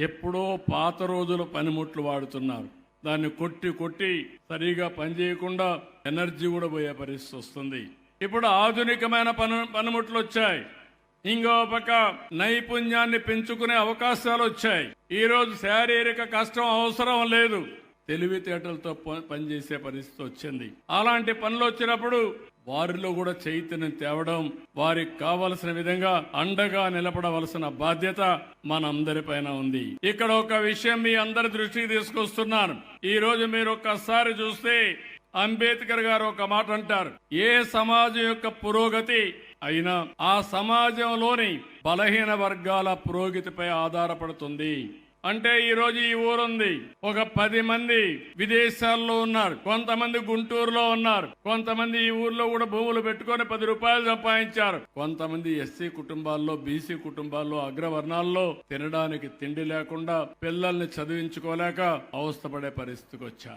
ఎప్పుడో పాత రోజుల పనిముట్లు వాడుతున్నారు. దాన్ని కొట్టి కొట్టి సరిగా పనిచేయకుండా ఎనర్జీ కూడా పోయే పరిస్థితి వస్తుంది. ఇప్పుడు ఆధునికమైన పని పనిముట్లు వచ్చాయి. ఇంకో పక్క నైపుణ్యాన్ని పెంచుకునే అవకాశాలు వచ్చాయి. ఈ రోజు శారీరక కష్టం అవసరం లేదు. తెలివితేటలతో పనిచేసే పరిస్థితి వచ్చింది. అలాంటి పనులు వచ్చినప్పుడు వారిలో కూడా చైతన్యం తేవడం వారికి కావలసిన విధంగా అండగా నిలబడవలసిన బాధ్యత మనందరిపైన ఉంది. ఇక్కడ ఒక విషయం మీ అందరి దృష్టికి తీసుకొస్తున్నాను. ఈ రోజు మీరు ఒక్కసారి చూస్తే అంబేద్కర్ గారు ఒక మాట అంటారు. ఏ సమాజం యొక్క పురోగతి అయినా ఆ సమాజంలోని బలహీన వర్గాల పురోగతిపై ఆధారపడుతుంది. అంటే ఈ రోజు ఈ ఊరుంది. ఒక పది మంది విదేశాల్లో ఉన్నారు. కొంతమంది గుంటూరులో ఉన్నారు. కొంతమంది ఈ ఊర్లో కూడా భూములు పెట్టుకొని పది రూపాయలు సంపాదించారు. కొంతమంది ఎస్సీ కుటుంబాల్లో బీసీ కుటుంబాల్లో అగ్రవర్ణాల్లో తినడానికి తిండి లేకుండా పిల్లల్ని చదివించుకోలేక అవస్థపడే పరిస్థితికి వచ్చారు.